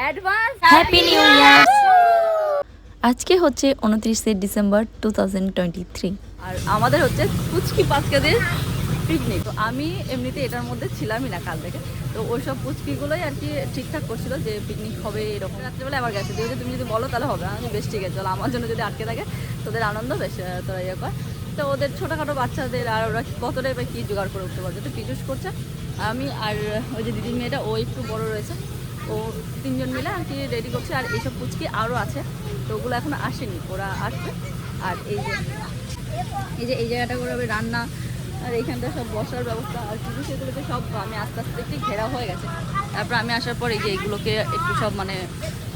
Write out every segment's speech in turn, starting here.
Advance happy new year আজকে হচ্ছে উনত্রিশে December two thousand twenty three. আর আমাদের হচ্ছে পুচকি পাচকাদের পিকনিক তো আমি এমনিতে এটার মধ্যে ছিলামই না কাল থেকে। তো ওই সব পুচকিগুলোই আর কি ঠিকঠাক করছিল যে পিকনিক হবে এরকম। রাত্রিবেলা আবার গেছে। দিয়ে তুমি যদি বলো তাহলে হবে আমি বেশ ঠিক আছে। চলো আমার জন্য যদি আটকে থাকে তোদের আনন্দ বেশ তোরা ইয়ে কর। তো ওদের ছোটোখাটো বাচ্চাদের আর ওরা কতটা এবার কী জোগাড় করে উঠতে পারবে তো পিজুস করছে। আমি আর ওই যে দিদির মেয়েটা ও একটু বড় রয়েছে। ও তিনজন মিলে আর কি রেডি করছে, আর এইসব পুচকি আরও আছে, তো ওগুলো এখনও আসেনি, ওরা আসবে। আর এই যে এই যে এই জায়গাটা করে হবে রান্না, আর এইখানটা সব বসার ব্যবস্থা, আর কিছু সেগুলোকে সব আমি আস্তে আস্তে একটু ঘেরা হয়ে গেছে। তারপর আমি আসার পর এই যে এইগুলোকে একটু সব মানে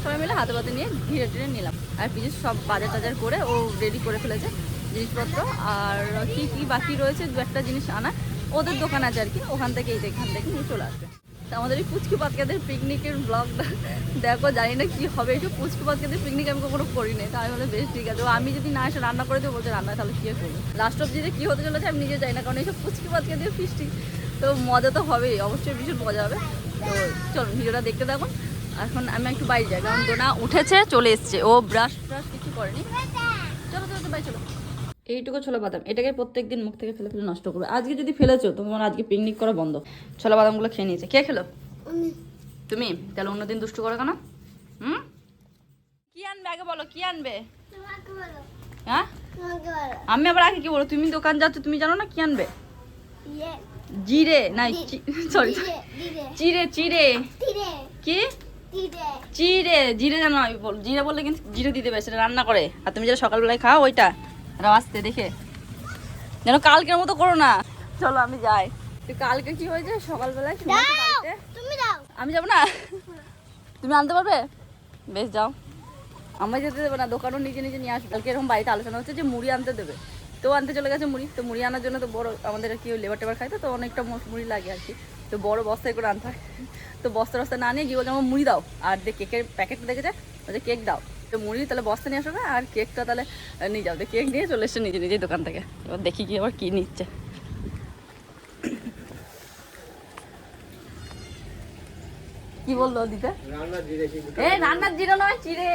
সবাই মিলে হাতে পাতে নিয়ে ঘিরে টিরে নিলাম। আর কিছু সব বাজার টাজার করে ও রেডি করে ফেলেছে জিনিসপত্র, আর কি কি বাকি রয়েছে দু একটা জিনিস আনা ওদের দোকান আছে আর কি, ওখান থেকে এই যে এখান থেকে নিয়ে চলে আসবে। আমাদের এই পুচকি পাতকাদের পিকনিকের ব্লগটা দেখো, জানি না কি হবে। এইসব পুচকি পাতকাদের পিকনিক আমি কখনো করিনি, তাই বলে বেশ ঠিক আছে। আমি যদি না এসে রান্না করে দেবো, বলছে, রান্না, তাহলে কী করব? লাস্ট অব্দি কী হতে চলেছে, আমি নিজে যাই না, কারণ এইসব পুচকি পাতকাদের ফিস্টি তো মজা তো হবেই, অবশ্যই ভীষণ মজা হবে। তো চলুন, ভিডিওটা দেখতে থাকুন। এখন আমি একটু বাইরে যাই, কারণ ডোনা উঠেছে, চলে এসছে। ও ব্রাশ ট্রাশ কিছু করেনি। চলো চলো তো বাই চলো। এইটুকু ছোলা বাদাম এটাকে প্রত্যেকদিন মুখ থেকে ফেলে ফেলে নষ্ট করবে। আজকে যদি ফেলেছো তোমার আজকে পিকনিক করা বন্ধ। ছোলা বাদামগুলো খেয়ে নিয়েছে। কে খেলো? তুমি? তাহলে অন্যদিন দুষ্টু করো কেন? হুম? কি আনবে আগে বলো কি আনবে? হ্যাঁ? আমি আবার আগে কি বলো? তুমি দোকান যাচ্ছ তুমি জানো না কি আনবে? জিরে। না সরি চিড়ে। চিড়ে কি? চিড়ে। জিরে জানো আমি বল জিরে বললে কিন্তু জিরে দিতে হবে সেটা রান্না করে। আর তুমি যেটা সকালবেলায় খাও ওইটা। ওরা আসতে দেখে। যেন কালকের মতো করো না। চলো আমি যাই। কালকে কি হয়েছে? সকালবেলায় শুনেছি বাড়িতে? আমি যাব না? তুমি আনতে পারবে? বেশ যাও। আমায় যেতে দেবে না দোকানও নিজে নিজে নিয়ে আসবে। কালকে এরকম বাড়িতে আলোচনা হচ্ছে যে মুড়ি আনতে দেবে। তো আনতে চলে গেছে মুড়ি। তো মুড়ি আনার জন্য তো বড় আমাদের কি লেবার টেবার খাই তো অনেকটা মুড়ি লাগে আর কি। তো বড় বস্তায় করে আনতে হয়। তো বস্তা বস্তা না নিয়ে গিয়ে বলছে আমার মুড়ি দাও। আর যে কেকের প্যাকেট দেখেছে? বলছে কেক দাও। তো মুড়ি তাহলে বস্তা নিয়ে আসবে আর কেকটা তাহলে নিয়ে যাও। কেক নিয়ে চলে এসছে নিজে নিজেই দোকান থেকে। এবার দেখি কি আবার কী নিচ্ছে। কি বলল দিতে এ রান্নার জিরে নয় চিড়ে।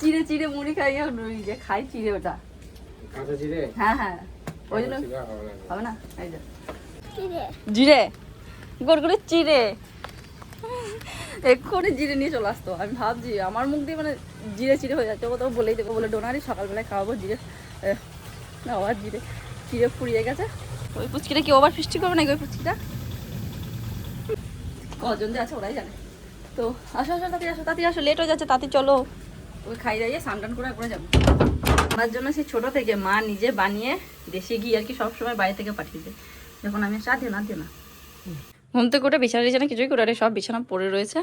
চিড়ে চিড়ে মুড়ি খাই আর যে খাই চিড়ে ওটা। হ্যাঁ হ্যাঁ। ওই জন্য হবে না। হবে না? এই যে। জিরে? গোর করে চিড়ে। এক্ষুনি জিরে নিয়ে চলে আসতো। আমি ভাবছি, আমার মুখ দিয়ে মানে জিরে চিড়ে হয়ে যাচ্ছে, ও তো বলেই দেবো, বলে ডোনারি সকালবেলায় খাওয়াবো জিরে। আবার জিরে চিড়ে ফুরিয়ে গেছে। ওই পুচকিটা কি ওভার ফিস্টি করবে নাকি ওই পুচকিটা? কজন যে আছে ওরাই জানে। তো আসো আসো তাড়াতাড়ি আসো তাড়াতাড়ি আসো লেট হয়ে যাচ্ছে তাড়াতাড়ি চলো। ওই খাই দাইয়ে স্নান করে একবারে যাব। আমার জন্য সেই ছোট থেকে মা নিজে বানিয়ে দেশে গিয়ে আর কি সবসময় বাইরে থেকে পাঠিয়ে পাঠিয়েছে যখন আমি দিও না দিও না। ঘুম থেকে উঠে বিছানা টিছানা কিছুই করে সব বিছানা পড়ে রয়েছে।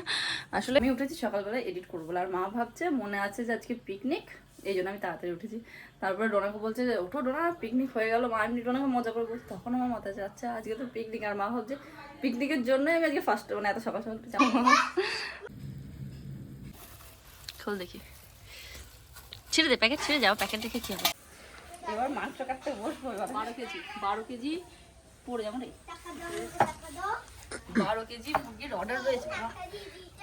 আসলে আমি উঠেছি সকালবেলা এডিট করব আর মা ভাবছে মনে আছে যে আজকে পিকনিক এই জন্য আমি তাড়াতাড়ি উঠেছি। তারপরে ডোনাকে বলছে যে ওঠো ডোনা পিকনিক হয়ে গেল। মা এমনি ডোনাকে মজা করে বলছে তখন আমার মাথায় যাচ্ছে আজকে তো পিকনিক আর মা ভাবছে পিকনিকের জন্যই আমি আজকে ফার্স্ট মানে এত সকাল সকাল যাব। খোল দেখি। ছেড়ে দে প্যাকেট ছেড়ে যাও প্যাকেট দেখে কি হবে। এবার মাংস কাটতে বসবো বারো কেজি বারো কেজি পড়ে যাব রে। বারো কেজি মুরগির অর্ডার রয়েছে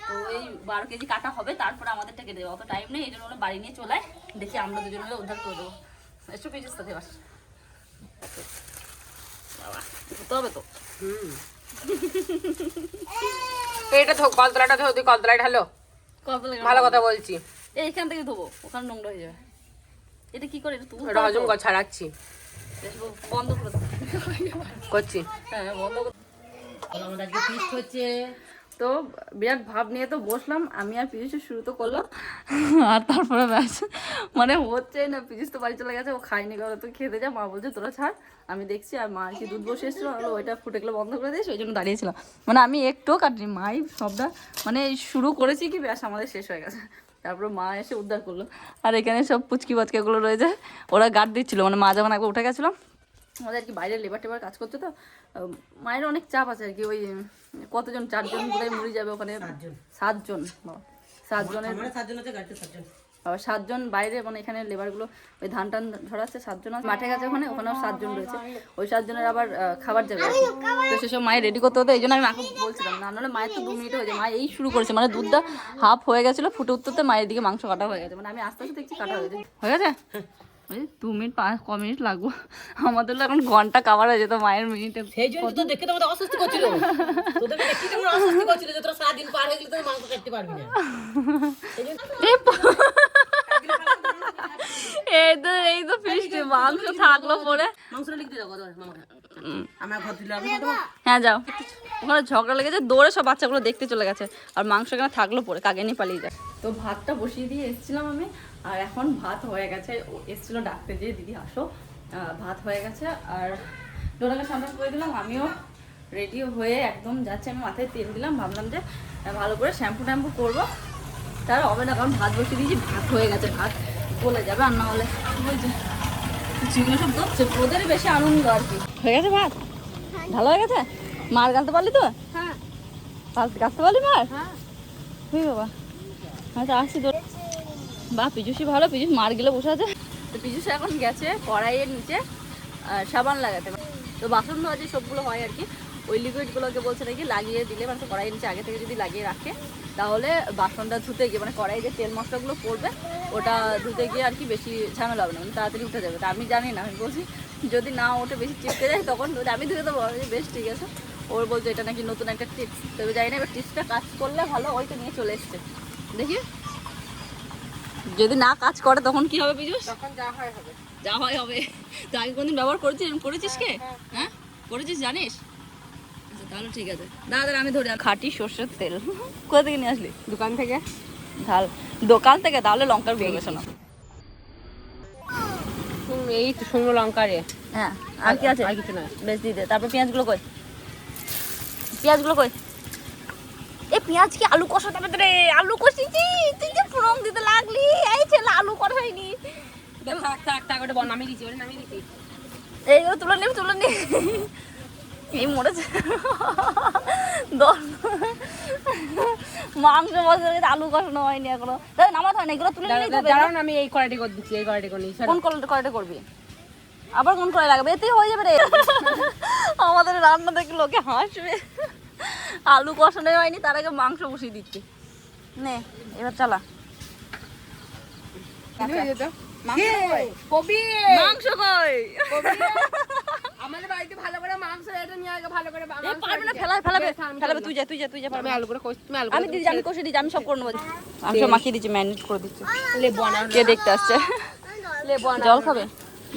তো এই বারো কেজি কাটা হবে তারপরে আমাদেরটা কেটে দেবো। অত টাইম নেই এই জন্য ওরা বাড়ি নিয়ে চলে আয়। দেখি আমরা দুজন মিলে উদ্ধার করে দেবো। একটু পেয়েছিস সাথে বাস বাবা ধুতে হবে তো। এটা ধো কলতলাটা ধো তুই কলতলায় ঢালো। ভালো কথা বলছি। এইখান থেকে ধোবো ওখানে নোংরা হয়ে যাবে। এটা কি করে তুলতে এটা হজম ছাড়াচ্ছি। বন্ধ করে করছি। হ্যাঁ বন্ধ করে আমাদের আজকে ফিস্ট হচ্ছে তো বিরাট ভাব নিয়ে তো বসলাম, আমি আর পিজুষ শুরু তো করলাম। আর তারপরে ব্যাস মানে হচ্ছে না পিজুষ তো বাড়ি চলে গেছে, ও খায়নি কারণ তুই খেতে যা, মা বলছে তোরা ছাড়। আমি দেখছি আর মা কি দুধ বসে এসেছিল আর ওইটা ফুটে গেলে বন্ধ করে দিয়েছি ওই জন্য দাঁড়িয়েছিলাম। মানে আমি একটুও কাটিনি, মাই সবটা মানে শুরু করেছি কি, ব্যাস আমাদের শেষ হয়ে গেছে। তারপরে মা এসে উদ্ধার করল। আর এখানে সব পুচকি বাচ্চাগুলো রয়েছে, ওরা গার্ড দিচ্ছিল মানে মা যখন একবার উঠে গেছিলাম আমাদের আর কি বাইরে লেবার টেবার কাজ করছে তো মায়ের অনেক চাপ আছে আর কি ওই কতজন চারজন বোধহয় মরে যাবে ওখানে? সাতজন। বাবা, সাতজনের আবার সাতজন বাইরে মানে এখানে লেবারগুলো ওই ধান টান ঝরাচ্ছে সাতজন আছে। মাঠে গেছে ওখানে ওখানেও সাতজন রয়েছে। ওই সাতজনের আবার খাবার যাবে তো সেসব মায়ের রেডি করতে হতো এই জন্য আমি মাকে বলছিলাম না নাহলে মায়ের তো দু মিনিট হয়ে যায়। মা এই শুরু করেছে মানে দুধটা হাফ হয়ে গেছিল ফুটে উঠতে মায়ের দিকে মাংস কাটা হয়ে গেছে। মানে আমি আস্তে আস্তে দেখছি কাটা হয়ে গেছে। হয়ে গেছে? ওই দু মিনিট পাঁচ ক মিনিট লাগবো। আমাদের তো এখন ঘণ্টা কাভার হয়ে যেত মায়ের মিনিটে সেই জন্য তো দেখে তো আমাদের অস্বস্তি করছিল। তোদের দেখে তো আমার করছিল যে তোরা সারাদিন পার হয়ে গেলে তোর মাংস কাটতে পারবি না। এই তো এই তো ফিস্ট মাংস থাকল পরে। মাংসটা লিখতে যাব আমার ঘর দিলে হ্যাঁ যাও। ওখানে ঝগড়া লেগেছে দৌড়ে সব বাচ্চাগুলো দেখতে চলে গেছে। আর মাংস এখানে থাকল পরে কাকে নিয়ে পালিয়ে যায়। তো ভাতটা বসিয়ে দিয়ে এসেছিলাম আমি। আর এখন ভাত হয়ে গেছে। এসেছিল ডাকতে যে দিদি আসো। ভাত হয়ে গেছে আর ডোনাকে সামনে করে দিলাম। আমিও রেডি হয়ে একদম যাচ্ছে। আমি মাথায় তেল দিলাম। ভাবলাম যে ভালো করে শ্যাম্পু ট্যাম্পু করব। তার হবে না কারণ ভাত বসিয়ে দিয়েছি ভাত হয়ে গেছে। ভাত বলে যাবে আর না হলে বলছে চিংড়ি সব ধরছে। ওদেরই বেশি আনন্দ আর কি। হয়ে গেছে ভাত? ভালো হয়ে গেছে? মার গালতে পারলি তো? হ্যাঁ। গাছতে পারলি মার? হ্যাঁ। বাবা। তো আসছি তোর বা পিজুসি ভালো পিজুস মার গেলে বসে আছে। তো পিজুস এখন গেছে কড়াইয়ের নিচে সাবান লাগাতে। তো বাসন ধোয়া যে সবগুলো হয় আর কি, ওই লিকুইডগুলোকে বলছে নাকি লাগিয়ে দিলে মানে কড়াইয়ের নিচে আগে থেকে যদি লাগিয়ে রাখে, তাহলে বাসনটা ধুতে গিয়ে মানে কড়াই যে তেল মশলাগুলো পড়বে, ওটা ধুতে গিয়ে আর কি বেশি ঝামেলা হবে না মানে তাড়াতাড়ি উঠে যাবে। তা আমি জানি না, আমি বলছি যদি না ওঠে বেশি চিপকে যায়, তখন আমি ধুয়ে দেবো। বেশ, ঠিক আছে। ওর বলছে, এটা নাকি নতুন একটা টিপস তবে জানি না, এবার টিপসটা কাজ করলে ভালো, ওই তো নিয়ে চলে এসছে। দেখি। যদি না কাজ করে তখন কি হবে পিজুস তখন যা হয় হবে। যা হয় হবে। তো আগে কোনদিন ব্যবহার করেছিস করেছিস কে? হ্যাঁ করেছিস জানিস? আচ্ছা তাহলে ঠিক আছে। দাদা আমি ধরে। খাঁটি সর্ষের তেল। কোথা থেকে নিয়ে আসলি? দোকান থেকে। ঝাল দোকান থেকে? তাহলে লঙ্কার বিয়ে গেছে না এই তো শুকনো লঙ্কা রে হ্যাঁ আর কি আছে? আর কিছু না বেশ দিয়ে দে। তারপর পেঁয়াজগুলো কই? পেঁয়াজগুলো কই? এ পেঁয়াজ কি আলু কষাতে হবে? রে আলু কষিছি তুই যে ফোড়ন দিতে লাগলি। এই ছেলে আলু কষাইনি থাক থাক থাক ওটা নামিয়ে দিচ্ছি ওটা নামিয়ে দিচ্ছি। এই ও তুলে নিবি তুলে নি। এই মরেছে। মাংস মশলা আলু কষানো হয়নি এখনও। দাদা নামাতে হয় না এগুলো তুলে নিলেই তো হবে। দাঁড়াও আমি এই কড়াইটি করে দিচ্ছি এই কড়াইটি করে নিচ্ছি কোন কয়টা করবি আবার কোন কড়াই লাগবে? এতেই হয়ে যাবে রে। আমাদের রান্না দেখে লোকে হাসবে। আলু কষানো হয়নি তার আগে মাংস বসিয়ে দিচ্ছি। নে এবার চালা। মাংস কই? আমাদের বাড়িতে ভালো করে মাংস এটা নিয়ে আগে ভালো করে পারবে না ফেলা ফেলাবে ফেলাবে তুই যা তুই যা তুই যা আমি আলু করে তুমি আলু আমি দিদি আমি কষে দিচ্ছি আমি সব করে নেব আমি মাখিয়ে দিচ্ছি ম্যানেজ করে দিচ্ছি। লেবু আনা কে দেখতে আসছে? লেবু জল খাবে?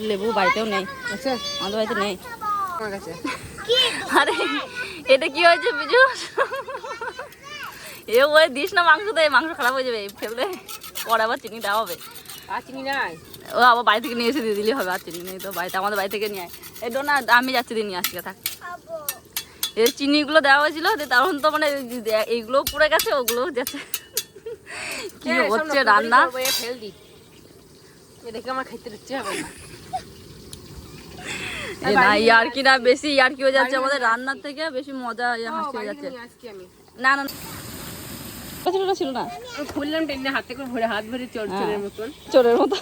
লেবু বাড়িতেও নেই। আচ্ছা আমাদের বাড়িতে নেই। আমার কাছে। আরে এটা কি হয়েছে বিজু? এ ওই দিস না মাংস দেয় মাংস খারাপ হয়ে যাবে ফেললে পরে আবার চিনি দেওয়া হবে। আর চিনি নাই? ও আবার বাড়ি থেকে নিয়ে এসে দিয়ে দিলেই হবে আর চিনি নেই তো বাড়িতে আমাদের বাড়ি থেকে নিয়ে আয়। এই না আমি যাচ্ছি দিয়ে নিয়ে আসছি থাক। এর চিনিগুলো দেওয়া হয়েছিল তখন তো মানে এইগুলো পুড়ে গেছে ওগুলো যাচ্ছে। কি হচ্ছে রান্না? ফেল দেখে আমার খাইতে ইচ্ছে হবে না। না ইয়ার্কি না বেশি ইয়ার্কি হয়ে যাচ্ছে? আমাদের রান্নার থেকে বেশি মজা ইয়ে হাসি হয়ে যাচ্ছে। না না না। ছিল না? খুললাম টেনে হাতে করে ভরে হাত ভরে চোর চোরের মতন। চোরের মতো।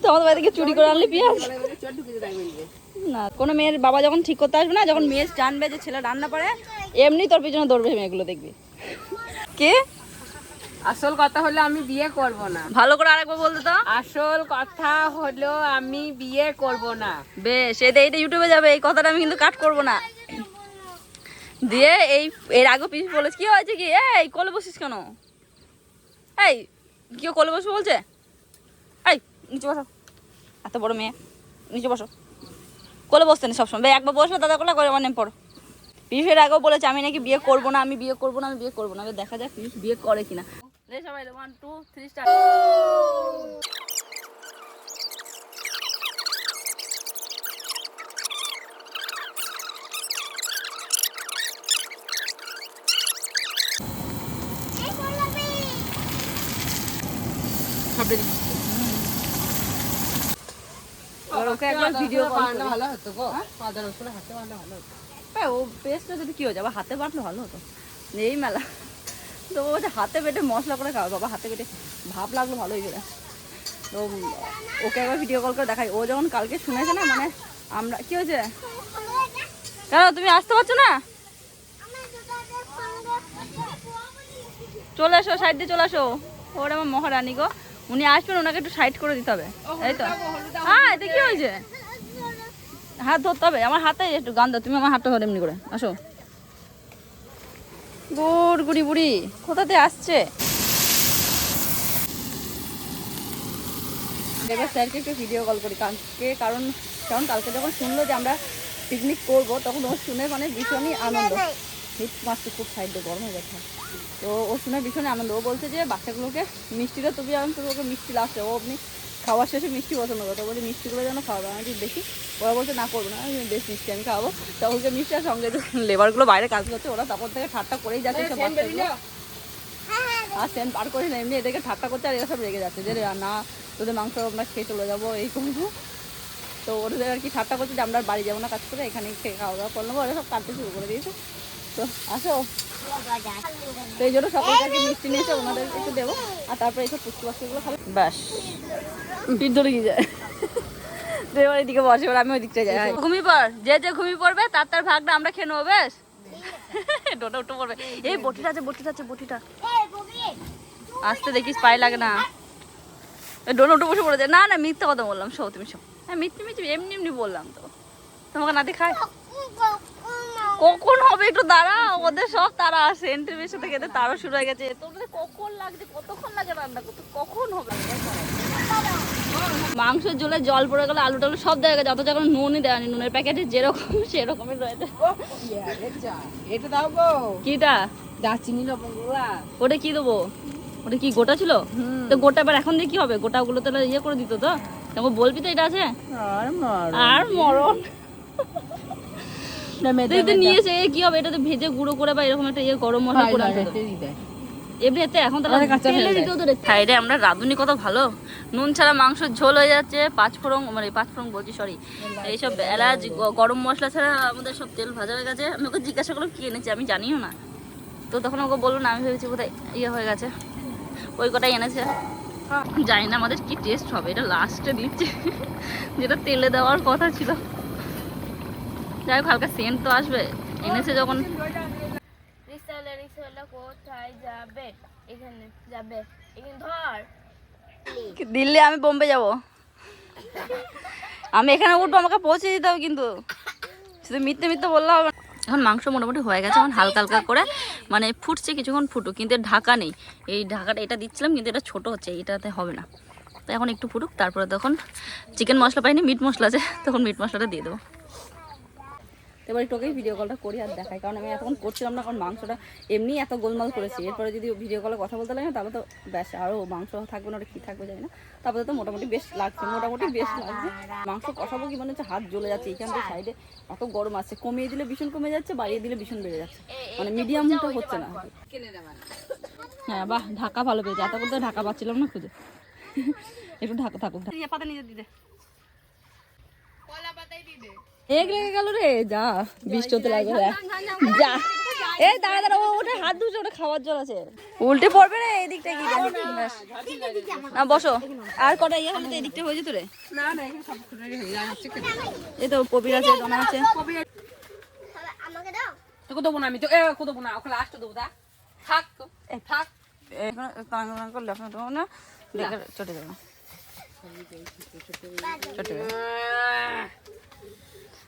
তো আমাদের বাড়ি থেকে চুরি করে আনলি পেঁয়াজ। না কোনো মেয়ের বাবা যখন ঠিক করতে আসবে না যখন মেয়ে জানবে যে ছেলে রান্না পারে এমনি তোর পিছনে দৌড়বে মেয়েগুলো দেখবি। কে? আসল কথা হলো আমি বিয়ে করব না। ভালো করে আরেকবার বলতে তো। আসল কথা হলো আমি বিয়ে করব না। বেশ এটা এটা ইউটিউবে যাবে এই কথাটা আমি কিন্তু কাট করব না। দিয়ে এই এর আগে পিস বলেছে কি হয়েছে কি? এই কোলে বসিস কেন? এই কেউ কোলে বসবে বলছে? এই নিচে বসো। এত বড় মেয়ে নিচে বসো। কোলে বসতে নেই সবসময়। বে, একবার বসবে দাদা কোলে করে নেম পড়ো। পিসের আগেও বলেছে আমি নাকি বিয়ে করব না আমি বিয়ে করব না আমি বিয়ে করব না। দেখা যাক পিস বিয়ে করে কিনা। রে সবাই ওয়ান টু থ্রি স্টার সবটা দিচ্ছি আর ওকে একবার ভিডিও করে। ভালো হতো গো। আদা রসুন হাতে বাঁধা ভালো হতো। হ্যাঁ ও পেস্টটা যদি কি হয়ে যাবে হাতে বাটলে ভালো হতো। এই মেলা। তো ও বলছে হাতে বেটে মশলা করে খাওয়া বাবা হাতে বেটে ভাব লাগল ভালোই করে। তো ওকে একবার ভিডিও কল করে দেখাই। ও যখন কালকে শুনেছে না মানে আমরা কি হয়েছে? কেন তুমি আসতে পারছ না? চলে এসো সাইড দিয়ে চলে আসো। ওর আমার মহারানী গো উনি আসবেন ওনাকে একটু সাইড করে দিতে হবে। এই তো। হ্যাঁ এতে কি হয়েছে? হাত ধরতে হবে আমার হাতে একটু গান দাও তুমি আমার হাতটা ধরে এমনি করে। আসো। গুড় গুড়ি বুড়ি কোথাতে আসছে? এবার স্যারকে একটু ভিডিও কল করি, কালকে, কারণ কারণ কালকে যখন শুনলো যে আমরা পিকনিক করব, তখন ও শুনে মানে ভীষণই আনন্দ। হিট মাছটা খুব সাইডে গরম হয়ে গেছে। তো ও শুনে ভীষণই আনন্দ। ও বলছে যে বাচ্চাগুলোকে মিষ্টিটা তুমি আমি তো ওকে মিষ্টি লাগছে। ও আপনি খাওয়ার শেষে মিষ্টি পছন্দ করে। তো বলছে মিষ্টিগুলো যেন খাওয়াবে আমি দেখি ওরা বলছে না করব না। আমি বেশ মিষ্টি আমি খাওয়াবো তখন যে মিষ্টি আর সঙ্গে লেবারগুলো বাইরে কাজ করছে ওরা তখন থেকে ঠাট্টা করেই যাচ্ছে সব বাচ্চাগুলো। আর সেন পার করে না এমনি এদেরকে ঠাট্টা করছে আর এরা সব রেগে যাচ্ছে। যে না তোদের মাংস আমরা খেয়ে চলে যাব এই করব তো ওদের আর কি ঠাট্টা করছে যে আমরা বাড়ি যাব না কাজ করে এখানে খেয়ে খাওয়া দাওয়া করলাম ওরা সব কাটতে শুরু করে দিয়েছে। তো আসো। এই জন্য সকলকে মিষ্টি দেবো। আর তারপরে ব্যাস। যায়। আমি ওই দিকটা ঘুমিয়ে যে যে ঘুমিয়ে পড়বে, তার তার ভাগটা আমরা খেয়ে নেব বেশ ডোটা উঠে পড়বে। এই বটিটা আছে বটিটা আছে, বটিটা। আসতে দেখিস পায়ে লাগে না। ডোন উঠে বসে পড়ে যায় না না, মিথ্যা কথা বললাম শো তুমি শো হ্যাঁ মিথ্যে মিথ্যে, এমনি এমনি বললাম তো। তোমাকে না দেখায়? কখন হবে একটু দাঁড়া ওদের সব তারা আসে। এন্ট্রি সাথে খেতে তারা শুরু হয়ে গেছে। তোদের কখন লাগছে কতক্ষণ লাগে রান্না করতে? কখন হবে? মাংসের ঝোলে জল পড়ে গেলে আলু টালু সব দেওয়া গেছে। অত যখন নুনই দেয়নি নুনের প্যাকেটে যেরকম সেরকমই রয়েছে। এটা দাও গো কিটা? দারচিনি লবঙ্গগুলা ওটা কি দেবো? ওটা কি গোটা ছিল? তো গোটা এবার এখন দিয়ে কি হবে? গোটাগুলো তো ইয়ে করে দিত তো? তখন বলবি তো এটা আছে? আর মরণ। তুই তো নিয়েছে কি হবে? এটা তো ভেজে গুঁড়ো করে বা এরকম একটা ইয়ে গরম মশলা করে আনতে এমনিতে এখন তো তেলে দিতেও তো সাইডে আমরা রাঁধুনি কত ভালো। নুন ছাড়া মাংসের ঝোল হয়ে যাচ্ছে পাঁচ ফোড়ন মানে পাঁচ ফোড়ন বলছি সরি এইসব এলাচ গরম মশলা ছাড়া আমাদের সব তেল ভাজা হয়ে গেছে। আমি ওকে জিজ্ঞাসা করলাম কি এনেছি? আমি জানিও না। তো তখন ওকে বলল না আমি ভেবেছি কোথায় ইয়ে হয়ে গেছে। ওই কটাই এনেছে। জানি না আমাদের কি টেস্ট হবে। এটা লাস্টে দিচ্ছে। যেটা তেলে দেওয়ার কথা ছিল। যাই হোক হালকা সেন্ট তো আসবে। এনেছে যখন। রিক্সাওয়ালা রিক্সাওয়ালা কোথায় যাবে? এখানে যাবে। এখানে ধর। দিল্লি আমি বোম্বে যাব। আমি এখানে উঠবো আমাকে পৌঁছে দিতে হবে কিন্তু। শুধু মিথ্যে মিথ্যে বললে হবে এখন মাংস মোটামুটি হয়ে গেছে এখন হালকা হালকা করে মানে ফুটছে কিছুক্ষণ ফুটুক কিন্তু ঢাকা নেই। এই ঢাকাটা এটা দিচ্ছিলাম কিন্তু এটা ছোট হচ্ছে এটাতে হবে না। তো এখন একটু ফুটুক তারপরে তখন চিকেন মশলা পাইনি মিট মশলা আছে তখন মিট মশলাটা দিয়ে দেবো। এবার তোকেই ভিডিও কলটা করি আর দেখাই। কারণ আমি এতক্ষণ করছিলাম না, কারণ মাংসটা এমনি এত গোলমাল করেছি। এরপরে যদি ভিডিও কলে কথা বলতে লাগে না তো ব্যাস আরও মাংস থাকবে না, ওটা কী থাকবে জানি না। তারপরে তো মোটামুটি বেশ লাগছে, মোটামুটি বেশ লাগছে। মাংস কষাবো কি মনে হচ্ছে? হাত জ্বলে যাচ্ছে এইখান থেকে সাইডে এত গরম আছে কমিয়ে দিলে ভীষণ কমে যাচ্ছে, বাড়িয়ে দিলে ভীষণ বেড়ে যাচ্ছে। মানে মিডিয়ামটা হচ্ছে না। হ্যাঁ বাহ, ঢাকা ভালো পেয়েছে। এত বলতে ঢাকা পাচ্ছিলাম না খুঁজে। একটু ঢাকা থাকুক দিতে এক লেগে গেল রে যা বৃষ্টি হতে লাগবে যা। এই দাঁড়া দাঁড়া ও ওটা হাত ধুছে ওটা খাওয়ার জল আছে। উল্টে পড়বে রে এই দিকটা কি না বসো। আর কটা ইয়ে হলে তো এই দিকটা হয়ে যেত রে। না না এই তো কবির আছে দনা আছে। আমাকে দাও তোকে দেবো না আমি তো এ ওকে দেবো না ওকে লাস্ট দেবো দা থাক এ, থাক। এখানে দেবো না। চটে যাবে। চটে যাবে।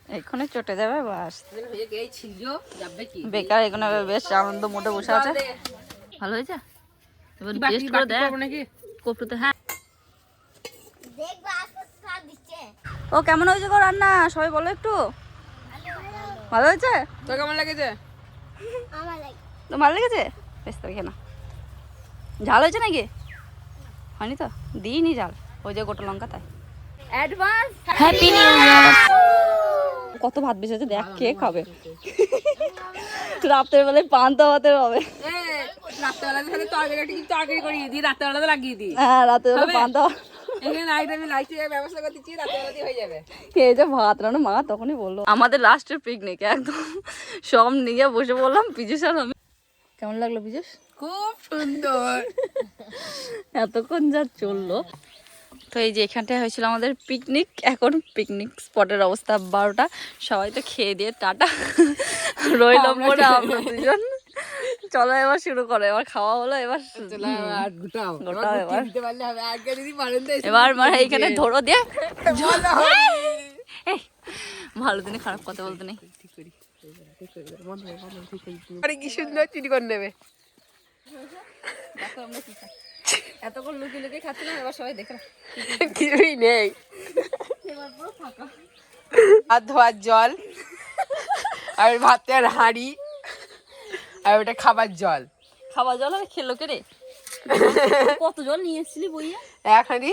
এখানে চটে যাবে বাস। হয়ে গেছিল যাবে কি? বেকার এখানে বেশ আনন্দ মোটে বসে আছে। ভালো হয়েছে? এবার টেস্ট করে দেখ। হ্যাঁ। ও কেমন হয়েছে গো রান্না? সবাই বলো একটু। ভালো হয়েছে? তোর কেমন লেগেছে? তো ভালো লেগেছে? বেশ তো না ঝাল হয়েছে নাকি? হয়নি তো? দিইনি ঝাল। ওই যে গোটা লঙ্কা তাই। অ্যাডভান্স হ্যাপি নিউ ইয়ার কত ভাত বেঁচেছে দেখ কে খাবে। রাত্রের বেলায় পান্তা ভাতের হবে। হ্যাঁ রাতের বেলা পান্তা হয়ে ভাত রান্না মা তখনই বলল আমাদের লাস্টের পিকনিক একদম সব নিয়ে বসে বললাম আমি। কেমন লাগল খুব সুন্দর। এতক্ষণ যা চলল। তো এই যে এখানটায় হয়েছিল আমাদের পিকনিক এখন পিকনিক স্পটের অবস্থা বারোটা। সবাই তো খেয়ে দিয়ে টাটা। রইলাম পরে আমরা দুজন। চলো এবার শুরু করো এবার খাওয়া হলো এবার এবার মানে এইখানে ধরো দিয়ে ভালো দিনে খারাপ কথা বলতে নেই। কি সুন্দর চুরি করে নেবে। আমরা কি খাই। এতক্ষণ লুকিয়ে লুকিয়ে খাচ্ছিলাম এবার সবাই দেখে কিছুই নেই। হাত ধোয়ার জল আর ভাতের হাঁড়ি আর ওটা খাবার জল। খাওয়া জল আর খেলো কে রে? কত জল নিয়ে এসেছিলি বইয়া? এখানে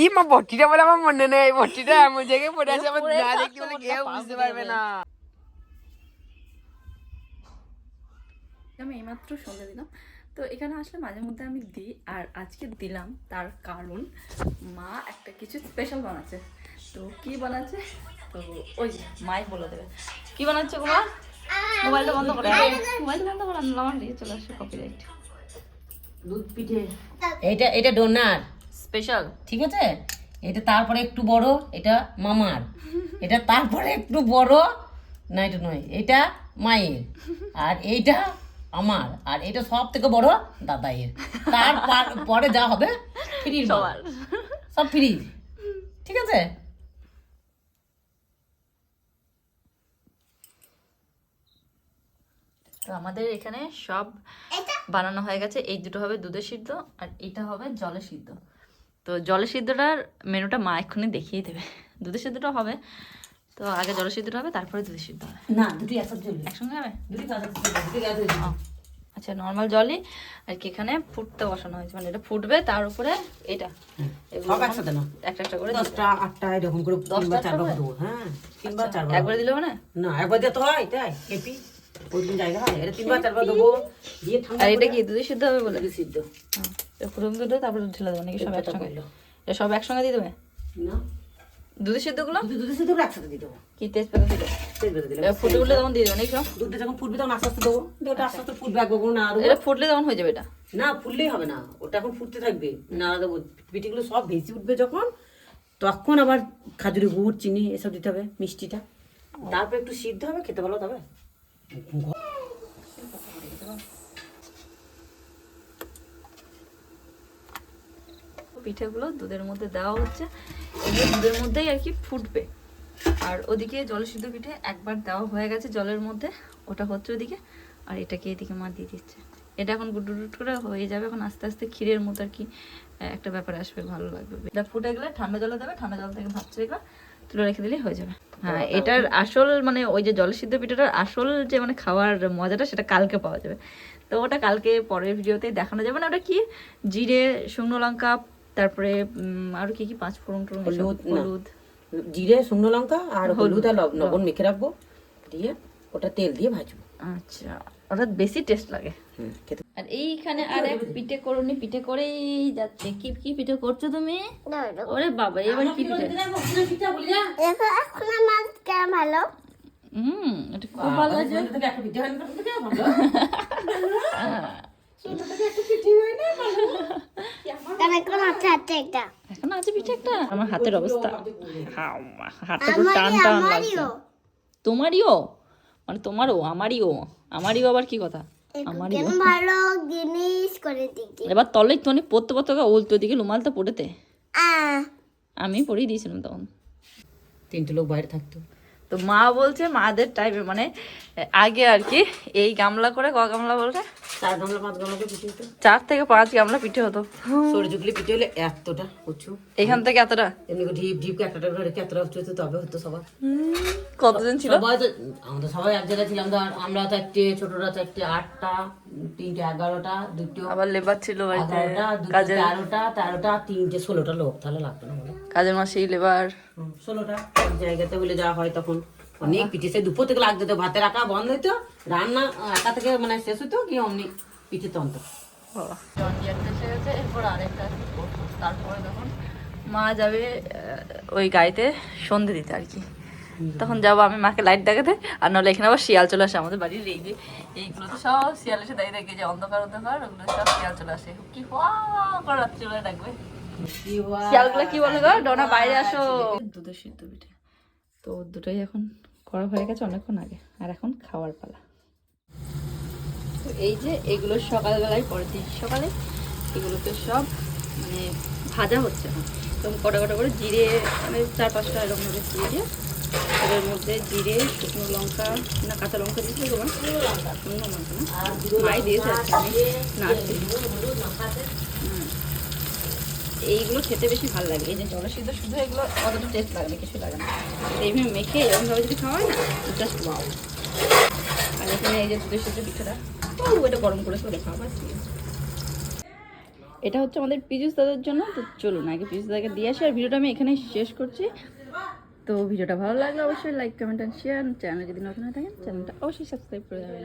ই মা ভর্তিটা বলে আমার মনে নেই ভর্তিটা এমন জায়গায় পড়ে আছে আমার না দেখতে বলে কেউ বুঝতে পারবে না। আমি এইমাত্র সন্ধে দিলাম। তো এখানে আসলে মাঝে মধ্যে আমি দিই আর আজকে দিলাম তার কারণ মা একটা কিছু স্পেশাল বানাচ্ছে। তো কি বানাচ্ছে? তো ওই যে মাই বলে দেবে। কি বানাচ্ছে গো মা? মোবাইলটা বন্ধ করে। মোবাইলটা বন্ধ করে আনলাম আমার দিয়ে চলে আসছে কপিরাইট দুধ পিঠে। এটা এটা ডোনার স্পেশাল ঠিক আছে? এটা তারপরে একটু বড় এটা মামার। এটা তারপরে একটু বড় না এটা নয় এটা মায়ের। আর এইটা আমার। আর এটা সব থেকে বড় দাদাইয়ের। তার পার- পরে যা হবে ফ্রির সবার। সব ফ্রি ঠিক আছে? তো আমাদের এখানে সব বানানো হয়ে গেছে। এই দুটো হবে দুধের সিদ্ধ আর এটা হবে জলে সিদ্ধ। তো জলে সিদ্ধটার মেনুটা মা এক্ষুনি দেখিয়ে দেবে। দুধের সিদ্ধটা হবে। তো আগে জলে সিদ্ধটা হবে তারপরে দুধের সিদ্ধ হবে। না দুটি একসাথে একসঙ্গে হবে? দুটি আচ্ছা নর্মাল জলই আর কি এখানে ফুটতে বসানো হয়েছে। মানে এটা ফুটবে তার উপরে এটা। সব একসাথে না একটা একটা করে দশটা আটটা এরকম করে তিনবার চারবার দেবো। হ্যাঁ তিনবার চারবার। হবে। একবারে দিলে হবে না? না একবার দিতে হয় তাই। কেপি প্রতিদিন জায়গা হয়। এটা তিনবার চারবার দেবো। দিয়ে আর এটা কি দুধের সিদ্ধ হবে বলে? করে সিদ্ধ। দুধে তারপরে দুধ ঢেলে দেবো নাকি সব একসঙ্গে? এটা সব একসঙ্গে দিয়ে দেবে? না। দুধের সিদ্ধগুলো দুধ দুধের সিদ্ধ একসাথে দিয়ে দেবো। কি তেজপাতা দিলে তেজপাতা দিলে ফুটে উঠলে তখন দিয়ে দেবো নাকি দুধটা যখন ফুটবে তখন আস্তে আস্তে দেবো। ওটা আস্তে আস্তে ফুটবে একবার না দেবো এটা ফুটলে তখন হয়ে যাবে এটা? না ফুললেই হবে না। ওটা এখন ফুটতে থাকবে। নাড়া দেবো। পিঠিগুলো সব ভেসে উঠবে যখন তখন আবার খাজুরি গুড় চিনি এসব দিতে হবে মিষ্টিটা। তারপর একটু সিদ্ধ হবে খেতে ভালো তবে পিঠেগুলো দুধের মধ্যে দেওয়া হচ্ছে। দুধের মধ্যেই আর কি ফুটবে। আর ওদিকে জল সিদ্ধ পিঠে একবার দেওয়া হয়ে গেছে জলের মধ্যে ওটা হচ্ছে ওদিকে আর এটাকে এদিকে মা দিয়ে দিচ্ছে। এটা এখন গুড গুড করে হয়ে যাবে এখন আস্তে আস্তে ক্ষীরের মতো আর কি একটা ব্যাপার আসবে ভালো লাগবে। এটা ফুটে গেলে ঠান্ডা জলে দেবে ঠান্ডা জল থেকে ভাত রেখে তুলে রেখে দিলেই হয়ে যাবে। হ্যাঁ এটার আসল মানে ওই যে জল সিদ্ধ পিঠাটার আসল যে মানে খাওয়ার মজাটা সেটা কালকে পাওয়া যাবে। তো ওটা কালকে পরের ভিডিওতে দেখানো যাবে না ওটা কি? জিরে শুকনো লঙ্কা তারপরে আরও কি কি পাঁচ ফোড়ন টোড়ন হলুদ হলুদ। জিরে শুকনো লঙ্কা আর হলুদ আর লব- লবণ মেখে রাখব। দিয়ে ওটা তেল দিয়ে ভাজবো। আচ্ছা ওটা বেশি টেস্ট লাগে। আর এইখানে আর এক পিঠে করুনি পিঠে করেই যাচ্ছে। কি কি পিঠে করছ তুমি? ওরে বাবা এবার কি পিঠে এখন আমার কেমন ভালো হুম এটা খুব ভালো লাগছে। আমার হাতের অবস্থা হাতটা টান টান লাগছে আমারইও মানে তোমারও আমারইও আমারইও আবার কি কথা দিচ্ছি এবার তলে তুমি পড়তে পড়তে উল্টো দিকে রুমালটা পড়েতে আমি পড়িয়ে দিয়েছিলাম তখন তিনটে লোক বাইরে থাকতো তো মা বলছে মাদের টাইমে মানে আগে আর কি এই গামলা করে ক গামলা বলতে চার গামলা পাঁচ গামলা পিঠে হতো। চার থেকে পাঁচ গামলা পিঠে হতো। সরে ঝুঁকলে পিঠে হলে এতটা উঁচু এখান থেকে এতটা? এমনি ঢিপ ঢিপ একটা করে এতটা উঁচু হতো তবে হতো সবার। কতজন ছিল? সবাই তো আমাদের সবাই এক জায়গায় ছিলাম ধর আমরা চারটে ছোটরা চারটে আটটা। তিনটে এগারোটা দুটো আবার লেবার ছিল কাজের। তেরোটা তেরোটা তিনটে ষোলোটা লোক তাহলে লাগতো না বলো। কাজের মাসে লেবার ষোলোটা। জায়গাতে বলে যাওয়া হয় তখন। অনেক পিঠে সে দুপুর থেকে লাগতো তো ভাতের রাখা বন্ধ হইতো রান্না একা থেকে মানে শেষ হইতো কি অমনি পিঠে তন্ত এরপর আরেকটা তারপরে তখন মা যাবে ওই গাড়িতে সন্ধে দিতে আর কি। তখন যাব আমি মাকে লাইট দেখাতে আর নাহলে এখানে আবার শিয়াল চলে আসে আমাদের বাড়ির এই যে এইগুলো তো সব শিয়াল এসে দাঁড়িয়ে দেখে যে অন্ধকার অন্ধকার ওগুলো সব শিয়াল চলে আসে। কি করে রাত্রি চলে ডাকবে শিয়ালগুলো কি বলে গো? ডোনা বাইরে আসো। দুধের সিদ্ধ পিঠে। তো দুটোই এখন করা হয়ে গেছে অনেকক্ষণ আগে আর এখন খাওয়ার পালা। তো এই যে এগুলো সকালবেলায় পরের দিন সকালে এগুলোতে সব মানে ভাজা হচ্ছে না এরকম কটা কটা করে জিরে মানে চার পাঁচটা এরকম ভাবে দিয়ে এর মধ্যে জিরে, শুকনো লঙ্কা, না, কাঁচা লঙ্কা দিয়েছিল তোমার শুকনো লঙ্কা না? মাই দিয়েছে। এইগুলো খেতে বেশি ভালো লাগে। এই যে জলসিদ্ধ শুধু এগুলো অতটা টেস্ট লাগে না, কিছু লাগে না। এইভাবে মেখে এরকমভাবে যদি খাওয়া হয় না জাস্ট ওয়াও আর এখানে এই যে দুধের সিদ্ধ পিঠাটা ও এটা গরম করেছে ওটা খাবার এটা হচ্ছে আমাদের পিজুস দাদার জন্য, তো চলুন আগে পিজুস দাদাকে দিয়ে আসি, আর ভিডিওটা আমি এখানেই শেষ করছি। তো ভিডিওটা ভালো লাগলে অবশ্যই like comment and share channel যদি নতুন হয়ে থাকেন চ্যানেলটা অবশ্যই সাবস্ক্রাইব করে দেবেন।